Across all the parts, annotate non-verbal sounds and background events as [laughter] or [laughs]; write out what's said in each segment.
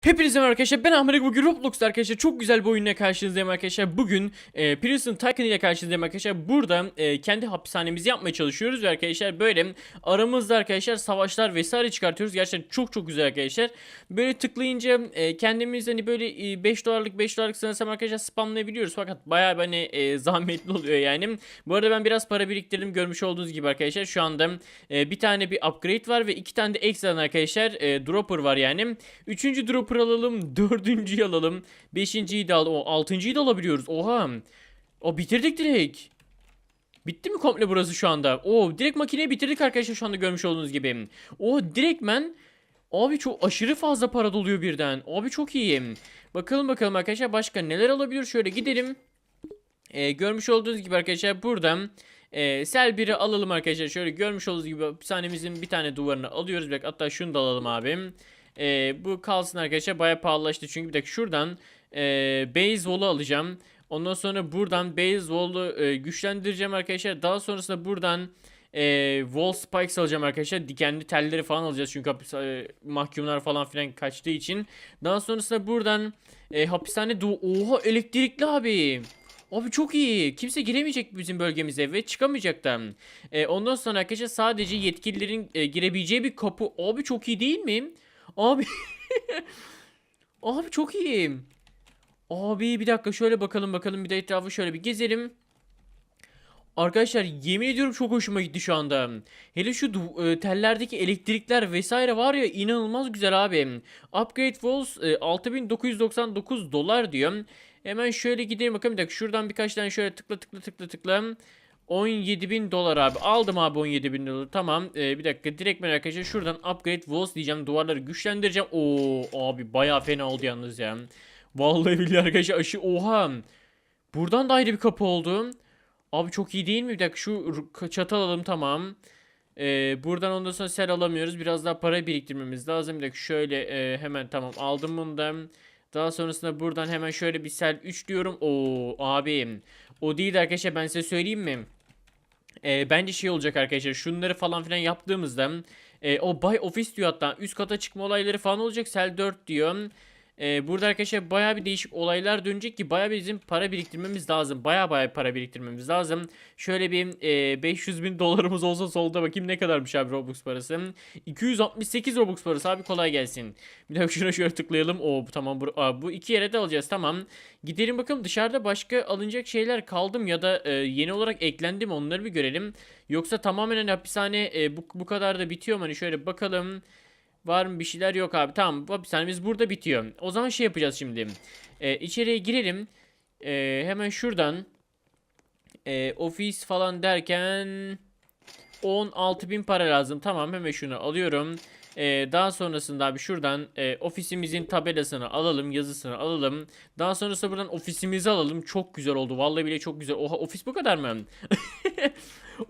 Hepinize merhaba arkadaşlar. Ben Ahmet bugün Roblox'ta arkadaşlar. Çok güzel bir oyunla karşınızdayım arkadaşlar. Bugün e, Prison Tycoon ile karşınızdayım arkadaşlar. Burada e, kendi hapishanemizi yapmaya çalışıyoruz ve arkadaşlar böyle aramızda arkadaşlar savaşlar vesaire çıkartıyoruz. Gerçekten çok çok güzel arkadaşlar. Böyle tıklayınca e, kendimiz hani böyle e, 5 dolarlık 5 dolarlık sanırsam arkadaşlar spamlayabiliyoruz. Fakat bayağı hani e, [laughs] zahmetli oluyor yani. Bu arada ben biraz para biriktirdim görmüş olduğunuz gibi arkadaşlar. Şu anda e, bir tane bir upgrade var ve iki tane de ekstradan arkadaşlar e, dropper var yani. Üçüncü dropper alalım dördüncüyü alalım beşinciyi de al o altıncıyı da alabiliyoruz oha o bitirdik direkt Bitti mi komple burası şu anda? Oo direkt makineyi bitirdik arkadaşlar şu anda görmüş olduğunuz gibi. O direktmen Abi çok aşırı fazla para doluyor birden. Abi çok iyi. Bakalım bakalım arkadaşlar başka neler alabilir? Şöyle gidelim. Ee, görmüş olduğunuz gibi arkadaşlar buradan e, sel biri alalım arkadaşlar. Şöyle görmüş olduğunuz gibi hapishanemizin bir tane duvarını alıyoruz. Dakika, hatta şunu da alalım abi. Ee, bu kalsın arkadaşlar. Baya pahalılaştı çünkü bir dakika şuradan e, base wall'u alacağım. Ondan sonra buradan base wall'u e, güçlendireceğim arkadaşlar. Daha sonrasında buradan e, wall spikes alacağım arkadaşlar. Dikenli telleri falan alacağız çünkü hapis, e, mahkumlar falan filan kaçtığı için. Daha sonrasında buradan e, hapishane du- Oha elektrikli abi. Abi çok iyi. Kimse giremeyecek bizim bölgemize ve çıkamayacak da. E, ondan sonra arkadaşlar sadece yetkililerin e, girebileceği bir kapı. Abi çok iyi değil mi? Abi. [laughs] Abi çok iyi. Abi bir dakika şöyle bakalım bakalım bir de etrafı şöyle bir gezelim. Arkadaşlar yemin ediyorum çok hoşuma gitti şu anda. Hele şu e, tellerdeki elektrikler vesaire var ya inanılmaz güzel abi. Upgrade Walls e, 6999 dolar diyor. Hemen şöyle gidelim bakalım bir dakika şuradan birkaç tane şöyle tıkla tıkla tıkla tıkla. 17.000 dolar abi. Aldım abi 17.000 dolar. Tamam. Ee, bir dakika direkt merak arkadaşlar şuradan upgrade walls diyeceğim. Duvarları güçlendireceğim. Oo abi bayağı fena oldu yalnız ya. Vallahi billahi arkadaşlar aşı oha. Buradan da ayrı bir kapı oldu. Abi çok iyi değil mi? Bir dakika şu çatı alalım tamam. Ee, buradan ondan sonra sel alamıyoruz. Biraz daha para biriktirmemiz lazım. Bir dakika şöyle e, hemen tamam aldım bundan. Daha sonrasında buradan hemen şöyle bir sel 3 diyorum. Oo abi. O değil de arkadaşlar ben size söyleyeyim mi? Ee, bence şey olacak arkadaşlar. Şunları falan filan yaptığımızda e, o bay ofis diyor hatta üst kata çıkma olayları falan olacak. Sel 4 diyor. Ee, burada arkadaşlar baya bir değişik olaylar dönecek ki baya bizim para biriktirmemiz lazım. Baya baya para biriktirmemiz lazım. Şöyle bir e, 500 bin dolarımız olsa solda bakayım ne kadarmış abi Robux parası. 268 Robux parası abi kolay gelsin. Bir dakika şuna şöyle tıklayalım. Oo tamam bu, aa, bu iki yere de alacağız tamam. Gidelim bakalım dışarıda başka alınacak şeyler kaldı mı ya da e, yeni olarak eklendi mi onları bir görelim. Yoksa tamamen hani hapishane e, bu, bu kadar da bitiyor mu? Hani şöyle bakalım. Var mı bir şeyler yok abi. Tamam hapishanemiz burada bitiyor. O zaman şey yapacağız şimdi. E, içeriye girelim. E, hemen şuradan. E, ofis falan derken 16 bin para lazım. Tamam hemen şunu alıyorum. E, daha sonrasında abi şuradan e, ofisimizin tabelasını alalım. Yazısını alalım. Daha sonrasında buradan ofisimizi alalım. Çok güzel oldu. Vallahi bile çok güzel. Oha ofis bu kadar mı? [laughs]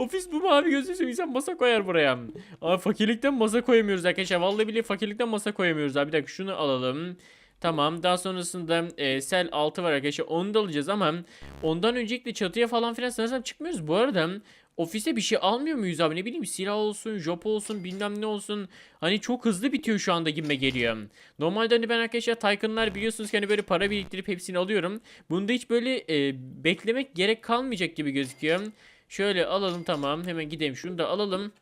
Ofis bu mu abi gözünü seveyim masa koyar buraya. Abi fakirlikten masa koyamıyoruz arkadaşlar. Vallahi bile fakirlikten masa koyamıyoruz abi. Bir dakika şunu alalım. Tamam daha sonrasında e, sel 6 var arkadaşlar onu da alacağız ama ondan öncelikle çatıya falan filan sanırsam çıkmıyoruz. Bu arada ofise bir şey almıyor muyuz abi ne bileyim silah olsun job olsun bilmem ne olsun. Hani çok hızlı bitiyor şu anda gibime geliyor. Normalde hani ben arkadaşlar Tycoon'lar biliyorsunuz ki hani böyle para biriktirip hepsini alıyorum. Bunda hiç böyle e, beklemek gerek kalmayacak gibi gözüküyor. Şöyle alalım tamam. Hemen gidelim. Şunu da alalım.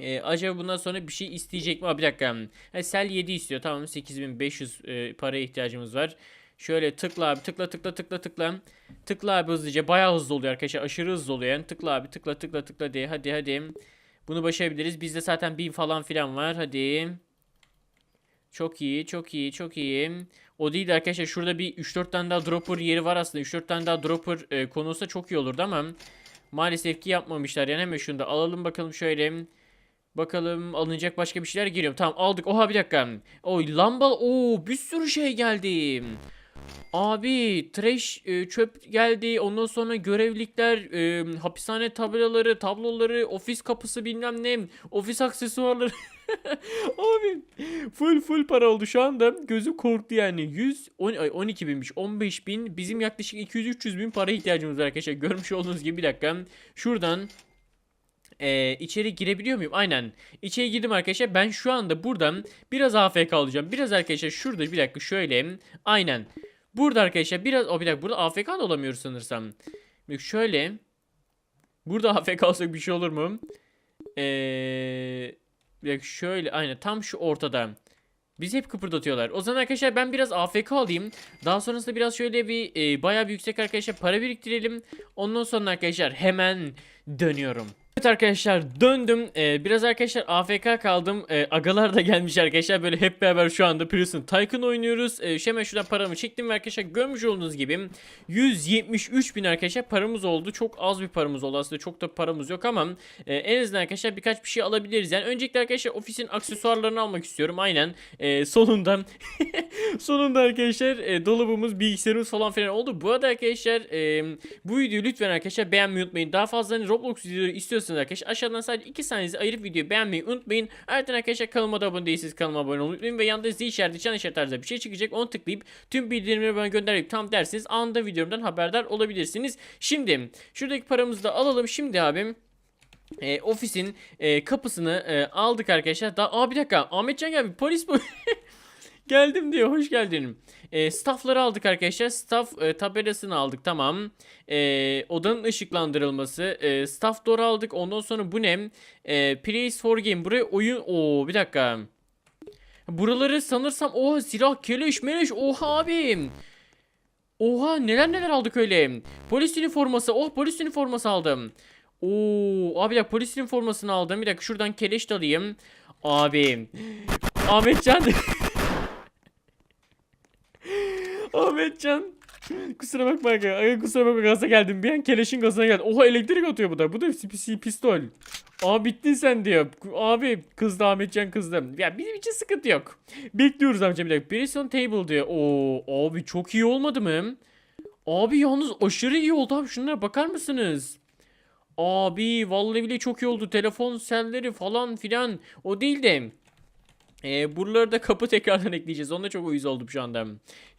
Ee, acaba bundan sonra bir şey isteyecek mi? Aa, bir dakika. Ha, sel 7 istiyor. Tamam 8500 e, paraya ihtiyacımız var. Şöyle tıkla abi tıkla tıkla tıkla tıkla. Tıkla abi hızlıca. Bayağı hızlı oluyor arkadaşlar. Aşırı hızlı oluyor yani. Tıkla abi tıkla tıkla tıkla diye. Hadi hadi. Bunu başarabiliriz. Bizde zaten 1000 falan filan var. Hadi. Çok iyi, çok iyi, çok iyi. O değil de arkadaşlar şurada bir 3-4 tane daha dropper yeri var aslında. 3-4 tane daha dropper e, konulsa çok iyi olurdu ama maalesef ki yapmamışlar. Yani hemen şunu da alalım bakalım şöyle. Bakalım alınacak başka bir şeyler geliyor. Tamam aldık. Oha bir dakika. Oy lamba. Oo bir sürü şey geldi. Abi trash e, çöp geldi. Ondan sonra görevlikler, e, hapishane tabelaları, tabloları, ofis kapısı bilmem ne, ofis aksesuarları. [laughs] Abi full full para oldu şu anda. Gözüm korktu yani. 100 10, ay, 12 binmiş. 15 bin. Bizim yaklaşık 200-300 bin para ihtiyacımız var arkadaşlar. Görmüş olduğunuz gibi bir dakika. Şuradan Ee, içeri girebiliyor muyum? Aynen. İçeri girdim arkadaşlar. Ben şu anda buradan biraz AFK alacağım. Biraz arkadaşlar şurada bir dakika şöyle. Aynen. Burada arkadaşlar biraz... O bir dakika burada AFK da olamıyoruz sanırsam. Şöyle. Burada AFK olsak bir şey olur mu? Ee, bir dakika şöyle. Aynen tam şu ortada. Bizi hep kıpırdatıyorlar. O zaman arkadaşlar ben biraz AFK alayım. Daha sonrasında biraz şöyle bir e, bayağı bir yüksek arkadaşlar para biriktirelim. Ondan sonra arkadaşlar hemen dönüyorum. Evet arkadaşlar döndüm. Ee, biraz arkadaşlar AFK kaldım. Ee, agalar da gelmiş arkadaşlar. Böyle hep beraber şu anda Prison Tycoon oynuyoruz. Ee, hemen şuradan paramı çektim ve arkadaşlar görmüş olduğunuz gibi 173 bin arkadaşlar paramız oldu. Çok az bir paramız oldu aslında. Çok da paramız yok ama e, en azından arkadaşlar birkaç bir şey alabiliriz. Yani öncelikle arkadaşlar ofisin aksesuarlarını almak istiyorum. Aynen. Ee, sonunda [laughs] sonunda arkadaşlar e, dolabımız, bilgisayarımız falan filan oldu. Bu arada arkadaşlar e, bu videoyu lütfen arkadaşlar beğenmeyi unutmayın. Daha fazla hani Roblox videoları istiyorsanız arkadaşlar aşağıdan sadece 2 saniyenizi ayırıp videoyu beğenmeyi unutmayın. Ayrıca arkadaşlar kanalıma da abone değilseniz kanalıma abone olmayı. Ve yanında zil işareti, çan işareti tarzında bir şey çıkacak. Onu tıklayıp tüm bildirimleri bana gönderip tam derseniz anında videomdan haberdar olabilirsiniz. Şimdi şuradaki paramızı da alalım. Şimdi abim e, ofisin e, kapısını e, aldık arkadaşlar. Daha, aa bir dakika Ahmetcan geldi. Polis bu. [laughs] Geldim diyor. Hoş geldin. E, staffları aldık arkadaşlar. Staff e, tabelasını aldık. Tamam. E, odanın ışıklandırılması. E, staff door aldık. Ondan sonra bu ne? E, place for game. Buraya oyun. Oo bir dakika. Buraları sanırsam oha silah, keleş, meleş. Oha abim. Oha neler neler aldık öyle. Polis üniforması. Oh polis üniforması aldım. Oo abi dakika polis üniformasını aldım. Bir dakika şuradan keleş de alayım. Abi. Ahmetcan. [laughs] Ahmetcan. Kusura bakma aga. Kusura bakma gaza geldim. Bir an keleşin gazına geldim. Oha elektrik atıyor bu da. Bu da pis- pistol. Aa bittin sen diyor. Abi kızdı Ahmetcan kızdı. Ya bizim için sıkıntı yok. Bekliyoruz amca bir dakika. Prison table diyor. Oo abi çok iyi olmadı mı? Abi yalnız aşırı iyi oldu abi. Şunlara bakar mısınız? Abi vallahi bile çok iyi oldu. Telefon selleri falan filan. O değil de. Ee, buraları da kapı tekrardan ekleyeceğiz. Onda çok uyuz oldum şu anda.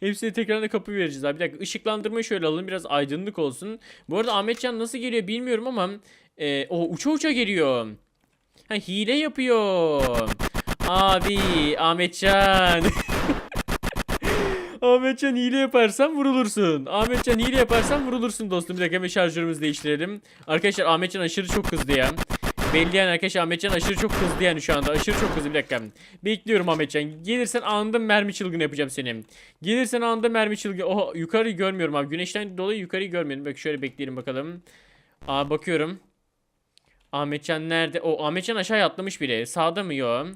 Hepsine tekrardan kapı vereceğiz abi. Bir dakika ışıklandırmayı şöyle alalım. Biraz aydınlık olsun. Bu arada Ahmetcan nasıl geliyor bilmiyorum ama. E, o uça uça geliyor. Ha hile yapıyor. Abi Ahmetcan. [laughs] Ahmetcan hile yaparsan vurulursun. Ahmetcan hile yaparsan vurulursun dostum. Bir dakika hemen şarjörümüzü değiştirelim. Arkadaşlar Ahmetcan aşırı çok kızdı ya. Belli yani arkadaşlar Ahmetcan aşırı çok kızdı yani şu anda. Aşırı çok kızdı bir dakika. Bekliyorum Ahmetcan. Gelirsen anında mermi çılgını yapacağım seni. Gelirsen anında mermi çılgını. Oha yukarıyı görmüyorum abi. Güneşten dolayı yukarıyı görmüyorum. Bak şöyle bekleyelim bakalım. Aa bakıyorum. Ahmetcan nerede? O Ahmetcan aşağıya atlamış bile. Sağda mı yok?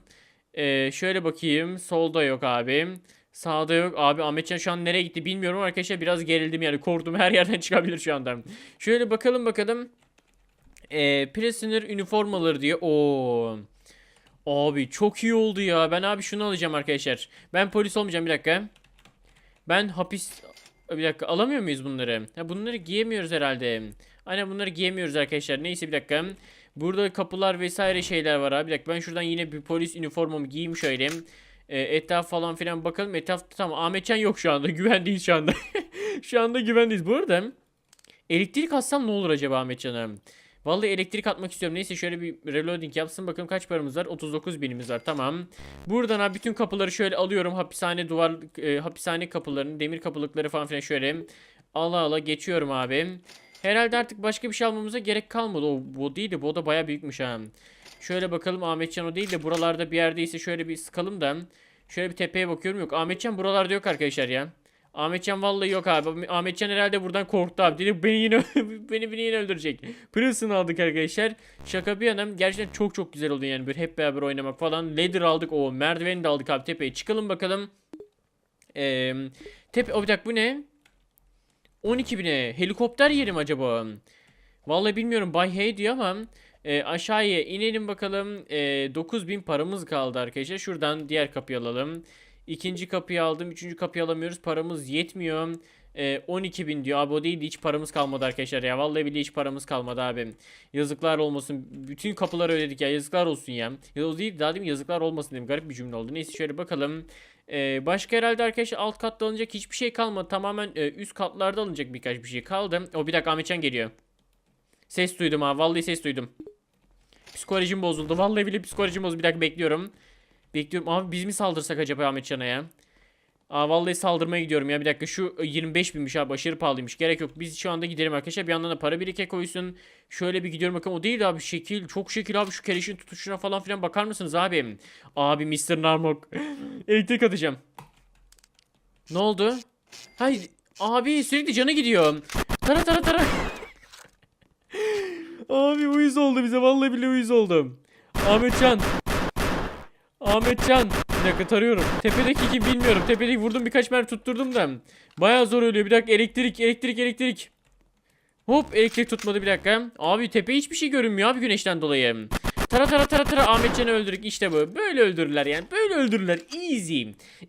Ee, şöyle bakayım. Solda yok abi. Sağda yok. Abi Ahmetcan şu an nereye gitti bilmiyorum arkadaşlar. Biraz gerildim yani. Korktum her yerden [laughs] çıkabilir şu anda. Şöyle bakalım bakalım. Ee, prisoner üniformaları diyor. Oo. Abi çok iyi oldu ya. Ben abi şunu alacağım arkadaşlar. Ben polis olmayacağım bir dakika. Ben hapis... Bir dakika alamıyor muyuz bunları? Ha, bunları giyemiyoruz herhalde. Aynen bunları giyemiyoruz arkadaşlar. Neyse bir dakika. Burada kapılar vesaire şeyler var abi. Bir dakika ben şuradan yine bir polis üniformamı giyeyim şöyle. Ee, etraf falan filan bakalım. Etrafta tamam Ahmetcan yok şu anda. [laughs] Güvendeyiz şu anda. [laughs] şu anda güvendeyiz. Bu arada elektrik atsam ne olur acaba Ahmetcan'a? Vallahi elektrik atmak istiyorum. Neyse şöyle bir reloading yapsın. Bakalım kaç paramız var? 39 binimiz var. Tamam. Buradan abi bütün kapıları şöyle alıyorum. Hapishane duvar e, hapishane kapılarını, demir kapılıkları falan filan şöyle ala ala geçiyorum abi. Herhalde artık başka bir şey almamıza gerek kalmadı. O bu değil de bu da baya büyükmüş ha. Şöyle bakalım Ahmetcan o değil de buralarda bir yerdeyse şöyle bir sıkalım da. Şöyle bir tepeye bakıyorum. Yok Ahmetcan buralarda yok arkadaşlar ya. Ahmetcan vallahi yok abi. Ahmetcan herhalde buradan korktu abi. Dedi beni yine [laughs] beni, beni yine öldürecek. Prison aldık arkadaşlar. Şaka bir yana gerçekten çok çok güzel oldu yani böyle hep beraber oynamak falan. Ladder aldık. O merdiveni de aldık abi tepeye. Çıkalım bakalım. Ee, tepe o bir dakika bu ne? 12 bine. Helikopter yerim acaba? Vallahi bilmiyorum. Bay Hey diyor ama e, aşağıya inelim bakalım. E, 9000 paramız kaldı arkadaşlar. Şuradan diğer kapıyı alalım. İkinci kapıyı aldım. Üçüncü kapıyı alamıyoruz. Paramız yetmiyor. E, 12 bin diyor. Abi o değil hiç paramız kalmadı arkadaşlar ya. Vallahi bile hiç paramız kalmadı abi. Yazıklar olmasın. Bütün kapıları ödedik ya. Yazıklar olsun ya. Ya o değil daha değil mi? Yazıklar olmasın dedim. Garip bir cümle oldu. Neyse şöyle bakalım. Ee, başka herhalde arkadaşlar alt katta alınacak hiçbir şey kalmadı. Tamamen e, üst katlarda alınacak birkaç bir şey kaldı. O bir dakika Ahmetcan geliyor. Ses duydum ha. Vallahi ses duydum. Psikolojim bozuldu. Vallahi bile psikolojim bozuldu. Bir dakika bekliyorum. Bekliyorum. Abi biz mi saldırsak acaba Ahmetcan'a ya? Aa vallahi saldırmaya gidiyorum ya. Bir dakika şu e, 25 binmiş abi aşırı pahalıymış. Gerek yok. Biz şu anda gidelim arkadaşlar. Bir yandan da para birike koysun. Şöyle bir gidiyorum bakalım. O değil abi şekil. Çok şekil abi. Şu keleşin tutuşuna falan filan bakar mısınız abi? Abi Mr. Narmok. [laughs] Elektrik atacağım. Ne oldu? Hayır. Abi sürekli canı gidiyor. Tara tara tara. [laughs] abi uyuz oldu bize. Vallahi bile uyuz oldum. Ahmetcan. Ahmetcan. Bir dakika tarıyorum. Tepedeki kim bilmiyorum. Tepedeki vurdum birkaç mermi tutturdum da. Bayağı zor ölüyor. Bir dakika elektrik elektrik elektrik. Hop elektrik tutmadı bir dakika. Abi tepe hiçbir şey görünmüyor abi güneşten dolayı. Tara tara tara tara Ahmetcan'ı öldürdük işte bu. Böyle öldürürler yani. Böyle öldürürler. Easy.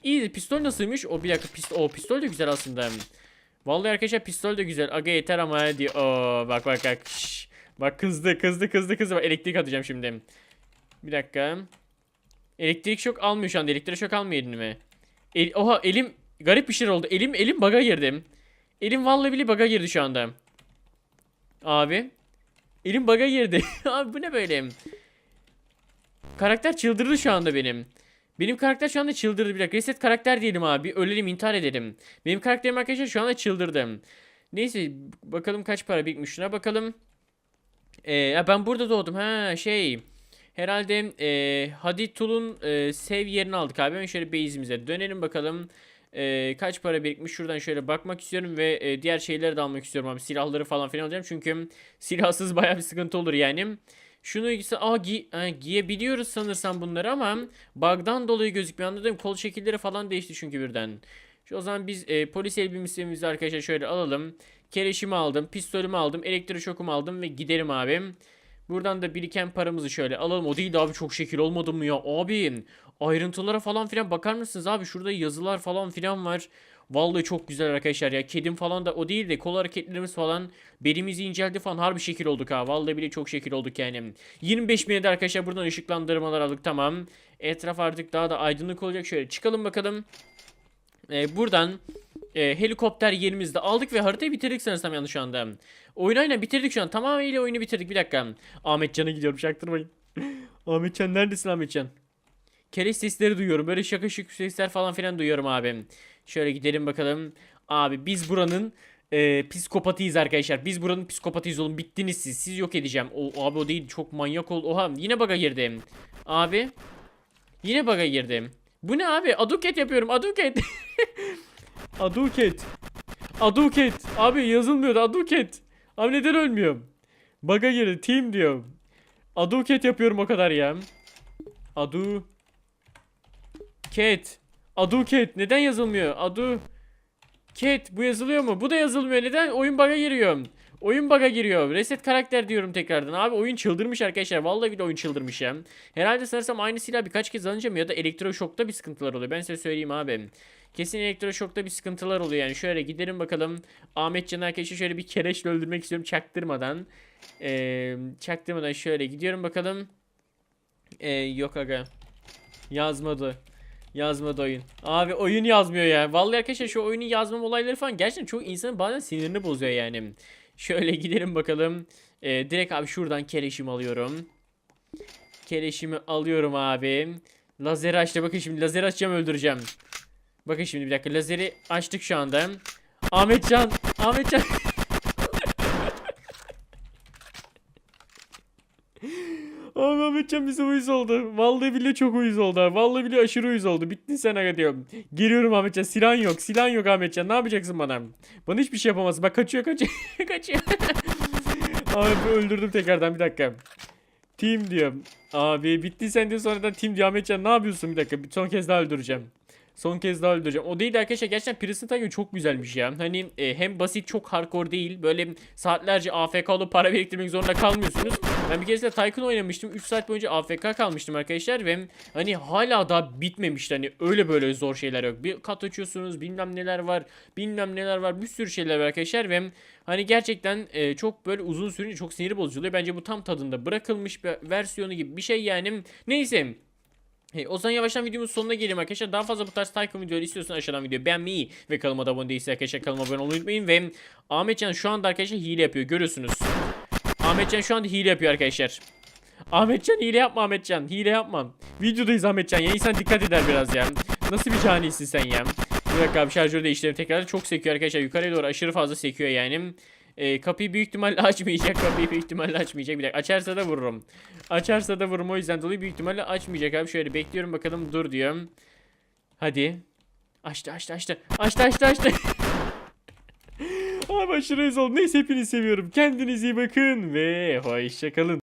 Easy. Pistol nasılmış? O bir dakika pistol. O pistol de güzel aslında. Vallahi arkadaşlar pistol de güzel. Aga yeter ama hadi. Oo bak bak bak. Şş. Bak kızdı kızdı kızdı kızdı. Bak elektrik atacağım şimdi. Bir dakika. Elektrik şok almıyor şu anda. Elektrik şok almıyor elime. El, oha elim garip bir şey oldu. Elim elim baga girdim. Elim vallahi bile baga girdi şu anda. Abi. Elim baga girdi. [laughs] Abi bu ne böyle? Karakter çıldırdı şu anda benim. Benim karakter şu anda çıldırdı bir dakika. Reset karakter diyelim abi. Ölelim intihar edelim. Benim karakterim arkadaşlar şu anda çıldırdı. Neyse bakalım kaç para birikmiş şuna bakalım. Ee, ben burada doğdum. Ha şey. Herhalde e, Haditul'un e, save yerini aldık abi. Hemen şöyle base'imize dönelim bakalım. E, kaç para birikmiş şuradan şöyle bakmak istiyorum ve e, diğer şeyleri de almak istiyorum abi. Silahları falan filan alacağım çünkü silahsız [laughs] bayağı bir sıkıntı olur yani. Şunu ise aa gi ha, giyebiliyoruz sanırsam bunları ama bug'dan dolayı gözükmüyor anladım. Kol şekilleri falan değişti çünkü birden. Şu o zaman biz e, polis elbisemizi arkadaşlar şöyle alalım. Keleşimi aldım, pistolümü aldım, elektroşokumu aldım ve gidelim abi. Buradan da biriken paramızı şöyle alalım. O değil de abi çok şekil olmadı mı ya? Abi ayrıntılara falan filan bakar mısınız abi? Şurada yazılar falan filan var. Vallahi çok güzel arkadaşlar ya. Kedim falan da o değil de kol hareketlerimiz falan belimizi inceldi falan harbi şekil olduk ha. Vallahi bile çok şekil olduk yani. 25 bine de arkadaşlar buradan ışıklandırmalar aldık tamam. Etraf artık daha da aydınlık olacak. Şöyle çıkalım bakalım. Ee, buradan e, helikopter yerimizi de aldık ve haritayı bitirdik sanırsam yanlış şu anda. Oyunu aynen bitirdik şu an. Tamamıyla oyunu bitirdik. Bir dakika. Ahmetcan'a gidiyorum çaktırmayın. [laughs] Ahmetcan neredesin Ahmetcan? Keleş sesleri duyuyorum. Böyle şaka şık sesler falan filan duyuyorum abi. Şöyle gidelim bakalım. Abi biz buranın e, psikopatıyız arkadaşlar. Biz buranın psikopatıyız oğlum. Bittiniz siz. Siz yok edeceğim. O, abi o değil. Çok manyak oldu. Oha yine baga girdim. Abi. Yine baga girdim. Bu ne abi? Aduket yapıyorum. Aduket. [laughs] Aduket. Aduket. Abi yazılmıyordu. Aduket. Abi neden ölmüyorum? Baga girdi. Team diyor. Aduket yapıyorum o kadar ya. Adu. Cat. Aduket. Neden yazılmıyor? Adu. Cat. Bu yazılıyor mu? Bu da yazılmıyor. Neden? Oyun baga giriyor. Oyun baga giriyor. Reset karakter diyorum tekrardan. Abi oyun çıldırmış arkadaşlar. Vallahi bile oyun çıldırmış ya. Herhalde sanırsam aynı silah birkaç kez alınca mı ya da elektroşokta bir sıkıntılar oluyor. Ben size söyleyeyim abi. Kesin elektroşokta bir sıkıntılar oluyor yani. Şöyle gidelim bakalım. Ahmet Can arkadaşı şöyle bir kereçle öldürmek istiyorum çaktırmadan. Ee, çaktırmadan şöyle gidiyorum bakalım. Ee, yok aga. Yazmadı. Yazmadı oyun. Abi oyun yazmıyor ya. Vallahi arkadaşlar şu oyunun yazmam olayları falan gerçekten çok insanın bazen sinirini bozuyor yani. Şöyle gidelim bakalım. Ee, direkt abi şuradan keleşimi alıyorum. Keleşimi alıyorum abi. Lazeri açtı. Bakın şimdi lazeri açacağım öldüreceğim. Bakın şimdi bir dakika lazeri açtık şu anda. Ahmetcan. Ahmetcan. [laughs] Abi Ahmetcan bize uyuz oldu. Vallahi bile çok uyuz oldu. Vallahi bile aşırı uyuz oldu. Bittin sen aga diyorum. Geliyorum Ahmetcan. Silahın yok. Silahın yok Ahmetcan. Ne yapacaksın bana? Bana hiçbir şey yapamazsın. Bak kaçıyor kaçıyor. [laughs] kaçıyor. Abi öldürdüm tekrardan bir dakika. Team diyorum. Abi bitti sen diyor sonradan team diyor Ahmetcan ne yapıyorsun bir dakika. Bir son kez daha öldüreceğim. Son kez daha öldüreceğim. O değil de arkadaşlar gerçekten Prison Tiger çok güzelmiş ya. Hani e, hem basit çok hardcore değil. Böyle saatlerce AFK olup para biriktirmek zorunda kalmıyorsunuz. Ben bir keresinde Tycoon oynamıştım. 3 saat boyunca AFK kalmıştım arkadaşlar. Ve hani hala daha bitmemişti. Hani öyle böyle zor şeyler yok. Bir kat açıyorsunuz bilmem neler var. Bilmem neler var. Bir sürü şeyler var arkadaşlar. Ve hani gerçekten e, çok böyle uzun sürünce çok sinir bozucu oluyor. Bence bu tam tadında bırakılmış bir versiyonu gibi bir şey yani. Neyse. Hey, o zaman yavaştan videomuzun sonuna gelelim arkadaşlar. Daha fazla bu tarz Tycoon videoları istiyorsanız aşağıdan videoyu beğenmeyi ve kanalıma da abone değilseniz arkadaşlar kanalıma abone olmayı unutmayın. Ve Ahmetcan şu anda arkadaşlar hile yapıyor görüyorsunuz. Ahmetcan şu anda hile yapıyor arkadaşlar. Ahmetcan hile yapma Ahmetcan. Hile yapma. Videodayız Ahmetcan. Ya insan dikkat eder biraz ya. Nasıl bir canisin sen ya? Bir dakika abi şarjörü değiştirelim tekrar. Çok sekiyor arkadaşlar. Yukarıya doğru aşırı fazla sekiyor yani. Ee, kapıyı büyük ihtimalle [laughs] açmayacak. Kapıyı büyük ihtimalle açmayacak. Bir dakika açarsa da vururum. Açarsa da vururum. O yüzden dolayı büyük ihtimalle açmayacak abi. Şöyle bekliyorum bakalım dur diyorum. Hadi. Açtı açtı açtı. Açtı açtı açtı. [laughs] Abi aşırı oldu. Neyse hepinizi seviyorum. Kendinize iyi bakın ve hoşçakalın.